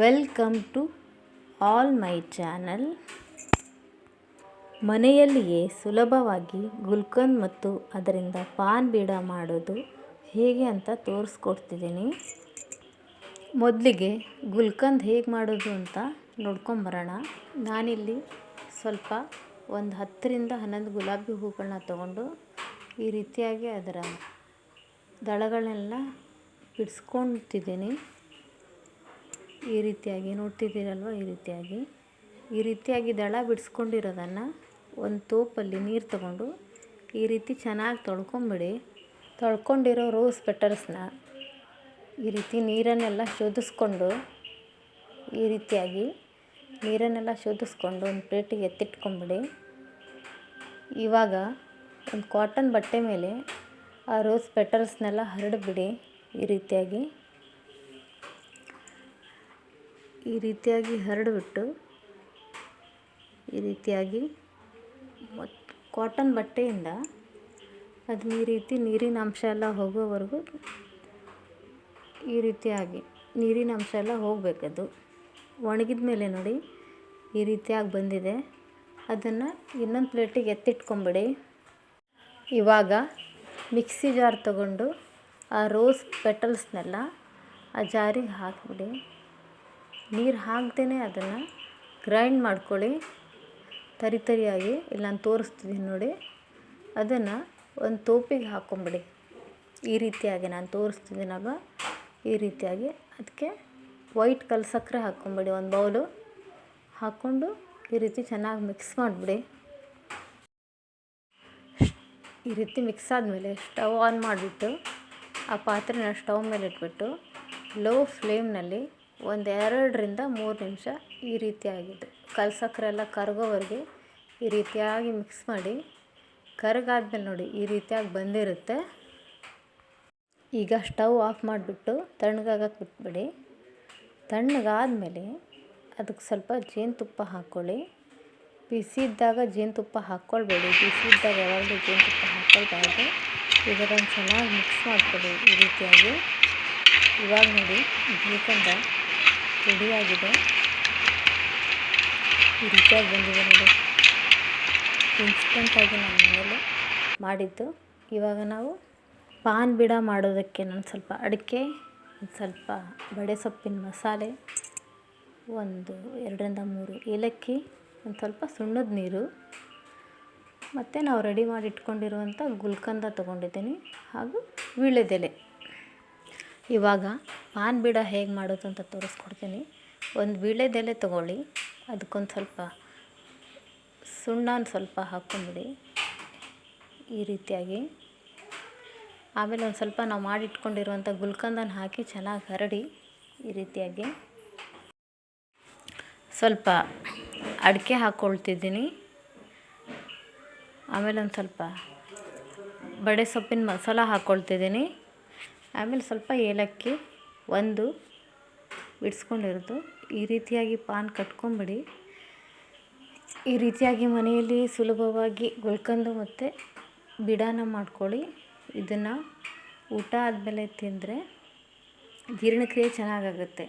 Welcome to all my channel. ಮನೆಯಲ್ಲಿಯೇ ಸುಲಭವಾಗಿ ಗುಲ್ಕಂದ್ ಮತ್ತು ಅದರಿಂದ ಪಾನ್ ಬೀಡ ಮಾಡೋದು ಹೇಗೆ ಅಂತ ತೋರಿಸ್ಕೊಡ್ತಿದ್ದೀನಿ. ಮೊದಲಿಗೆ ಗುಲ್ಕಂದ್ ಹೇಗೆ ಮಾಡೋದು ಅಂತ ನೋಡ್ಕೊಂಬರೋಣ. ನಾನಿಲ್ಲಿ ಸ್ವಲ್ಪ ಒಂದು ಹತ್ತರಿಂದ ಹನ್ನೊಂದು ಗುಲಾಬಿ ಹೂಗಳನ್ನ ತಗೊಂಡು ಈ ರೀತಿಯಾಗಿ ಅದರ ದಳಗಳನ್ನೆಲ್ಲ ಬಿಡಿಸ್ಕೊಳ್ತಿದ್ದೀನಿ ಈ ರೀತಿಯಾಗಿ ನೋಡ್ತಿದ್ದೀರಲ್ವ? ಈ ರೀತಿಯಾಗಿ. ಈ ರೀತಿಯಾಗಿ ದಳ ಬಿಡಿಸ್ಕೊಂಡಿರೋದನ್ನು ಒಂದು ತೋಪಲ್ಲಿ ನೀರು ತಗೊಂಡು ಈ ರೀತಿ ಚೆನ್ನಾಗಿ ತೊಳ್ಕೊಂಬಿಡಿ. ತೊಳ್ಕೊಂಡಿರೋ ರೋಸ್ ಪೆಟಲ್ಸ್ನ ಈ ರೀತಿ ನೀರನ್ನೆಲ್ಲ ಶೋಧಿಸ್ಕೊಂಡು, ಈ ರೀತಿಯಾಗಿ ನೀರನ್ನೆಲ್ಲ ಶೋಧಿಸ್ಕೊಂಡು ಒಂದು ಪ್ಲೇಟಿಗೆ ಎತ್ತಿಟ್ಕೊಂಬಿಡಿ. ಇವಾಗ ಒಂದು ಕಾಟನ್ ಬಟ್ಟೆ ಮೇಲೆ ಆ ರೋಸ್ ಪೆಟಲ್ಸ್ನೆಲ್ಲ ಹರಡಿಬಿಡಿ ಈ ರೀತಿಯಾಗಿ. ಈ ರೀತಿಯಾಗಿ ಹರಡಿಬಿಟ್ಟು, ಈ ರೀತಿಯಾಗಿ ಕಾಟನ್ ಬಟ್ಟೆಯಿಂದ ಅದನ್ನ ಈ ರೀತಿ ನೀರಿನ ಅಂಶ ಎಲ್ಲ ಹೋಗೋವರೆಗೂ ಈ ರೀತಿಯಾಗಿ ನೀರಿನ ಅಂಶ ಎಲ್ಲ ಹೋಗಬೇಕದು ಒಣಗಿದ ಮೇಲೆ ನೋಡಿ ಈ ರೀತಿಯಾಗಿ ಬಂದಿದೆ. ಅದನ್ನು ಇನ್ನೊಂದು ಪ್ಲೇಟಿಗೆ ಎತ್ತಿಟ್ಕೊಂಬಿಡಿ. ಇವಾಗ ಮಿಕ್ಸಿ ಜಾರ್ ತಗೊಂಡು ಆ ರೋಸ್ ಪೆಟಲ್ಸ್ನೆಲ್ಲ ಆ ಜಾರಿಗೆ ಹಾಕಿಬಿಡಿ. ನೀರು ಹಾಕ್ದೇ ಅದನ್ನು ಗ್ರೈಂಡ್ ಮಾಡ್ಕೊಳ್ಳಿ. ತರಿ ತರಿಯಾಗಿ, ಇಲ್ಲಿ ನಾನು ತೋರಿಸ್ತಿದ್ದೀನಿ ನೋಡಿ. ಅದನ್ನು ಒಂದು ತೋಪಿಗೆ ಹಾಕ್ಕೊಂಬಿಡಿ ಈ ರೀತಿಯಾಗಿ ನಾನು ತೋರಿಸ್ತಿದ್ದೀನಲ್ವ ಈ ರೀತಿಯಾಗಿ ಅದಕ್ಕೆ ವೈಟ್ ಕಲ್ ಸಕ್ಕರೆ ಹಾಕ್ಕೊಂಬಿಡಿ ಒಂದು ಬೌಲು ಹಾಕ್ಕೊಂಡು ಈ ರೀತಿ ಚೆನ್ನಾಗಿ ಮಿಕ್ಸ್ ಮಾಡಿಬಿಡಿ. ಈ ರೀತಿ ಮಿಕ್ಸ್ ಆದಮೇಲೆ ಸ್ಟವ್ ಆನ್ ಮಾಡಿಬಿಟ್ಟು, ಆ ಪಾತ್ರೆನ ಸ್ಟವ್ ಮೇಲೆ ಇಟ್ಬಿಟ್ಟು ಲೋ ಫ್ಲೇಮ್ನಲ್ಲಿ ಒಂದು ಎರಡರಿಂದ ಮೂರು ನಿಮಿಷ ಈ ರೀತಿಯಾಗಿದ್ದು ಕಲ್ ಸಕ್ಕರೆ ಎಲ್ಲ ಕರಗೋವರೆಗೆ ಈ ರೀತಿಯಾಗಿ ಮಿಕ್ಸ್ ಮಾಡಿ ಕರಗಾದ್ಮೇಲೆ ನೋಡಿ ಈ ರೀತಿಯಾಗಿ ಬಂದಿರುತ್ತೆ. ಈಗ ಸ್ಟವ್ ಆಫ್ ಮಾಡಿಬಿಟ್ಟು ತಣ್ಣಗಾಗಕ್ಕೆ ಬಿಟ್ಬಿಡಿ. ತಣ್ಣಗಾದಮೇಲೆ ಅದಕ್ಕೆ ಸ್ವಲ್ಪ ಜೇನುತುಪ್ಪ ಹಾಕ್ಕೊಳ್ಳಿ. ಬಿಸಿ ಇದ್ದಾಗ ಜೇನುತುಪ್ಪ ಹಾಕ್ಕೊಳ್ಬೇಡಿ. ಬಿಸಿ ಇದ್ದಾಗ ಯಾವಾಗಲೂ ಜೇನುತುಪ್ಪ ಹಾಕ್ಕೊಳ್ಬಾರ್ದು. ಈಗ ಅದನ್ನು ಚೆನ್ನಾಗಿ ಮಿಕ್ಸ್ ಮಾಡ್ಕೊಳ್ಳಿ ಈ ರೀತಿಯಾಗಿ. ಇವಾಗ ನೋಡಿ ಗುಲ್ಕಂದ ರೆಡಿಯಾಗಿದೆ. ಈ ರೀತಿಯಾಗಿ ಬಂದಿದೆ ನೋಡಿ. ಇನ್ಸ್ಟೆಂಟಾಗಿ ನಮ್ಮ ಮನೇಲಿ ಮಾಡಿದ್ದು. ಇವಾಗ ನಾವು ಪಾನ್ ಬಿಡ ಮಾಡೋದಕ್ಕೆ ನಾನು ಸ್ವಲ್ಪ ಅಡಿಕೆ, ಒಂದು ಸ್ವಲ್ಪ ಬಡೆ ಸೊಪ್ಪಿನ ಮಸಾಲೆ, ಒಂದು ಎರಡರಿಂದ ಮೂರು ಏಲಕ್ಕಿ, ಒಂದು ಸ್ವಲ್ಪ ಸುಣ್ಣದ ನೀರು. ಮತ್ತು ನಾವು ರೆಡಿ ಮಾಡಿ ಇಟ್ಕೊಂಡಿರುವಂಥ ಗುಲ್ಕಂದ ತೊಗೊಂಡಿದ್ದೀನಿ ಹಾಗೂ ವೀಳ್ಯದೆಲೆ. ಇವಾಗ ಪಾನ್ ಬೀಡ ಹೇಗೆ ಮಾಡೋದು ಅಂತ ತೋರಿಸ್ಕೊಡ್ತೀನಿ. ಒಂದು ವೀಳ್ಯದೆಲೆ ತೊಗೊಳ್ಳಿ. ಅದಕ್ಕೊಂದು ಸ್ವಲ್ಪ ಸುಣ್ಣನ ಸ್ವಲ್ಪ ಹಾಕ್ಕೊಂಬಿಡಿ. ಈ ರೀತಿಯಾಗಿ. ಆಮೇಲೆ ಒಂದು ಸ್ವಲ್ಪ ನಾವು ಮಾಡಿಟ್ಕೊಂಡಿರುವಂಥ ಗುಲ್ಕಂದನ ಹಾಕಿ ಚೆನ್ನಾಗಿ ಹರಡಿ ಈ ರೀತಿಯಾಗಿ. ಸ್ವಲ್ಪ ಅಡಿಕೆ ಹಾಕ್ಕೊಳ್ತಿದ್ದೀನಿ ಆಮೇಲೆ ಒಂದು ಸ್ವಲ್ಪ ಬಡೆ ಸೊಪ್ಪಿನ ಮಸಾಲ ಹಾಕ್ಕೊಳ್ತಿದ್ದೀನಿ ಆಮೇಲೆ ಸ್ವಲ್ಪ ಏಲಕ್ಕಿ. ಒಂದು ಬಿಡಿಸ್ಕೊಂಡಿರೋದು ಈ ರೀತಿಯಾಗಿ ಪಾನ್ ಕಟ್ಕೊಂಬಿಡಿ. ಈ ರೀತಿಯಾಗಿ ಮನೆಯಲ್ಲಿ ಸುಲಭವಾಗಿ ಗುಳ್ಕಂದು ಮತ್ತು ಬಿಡಾನ ಮಾಡ್ಕೊಳ್ಳಿ. ಇದನ್ನು ಊಟ ಆದಮೇಲೆ ತಿಂದರೆ ಜೀರ್ಣಕ್ರಿಯೆ ಚೆನ್ನಾಗಾಗುತ್ತೆ.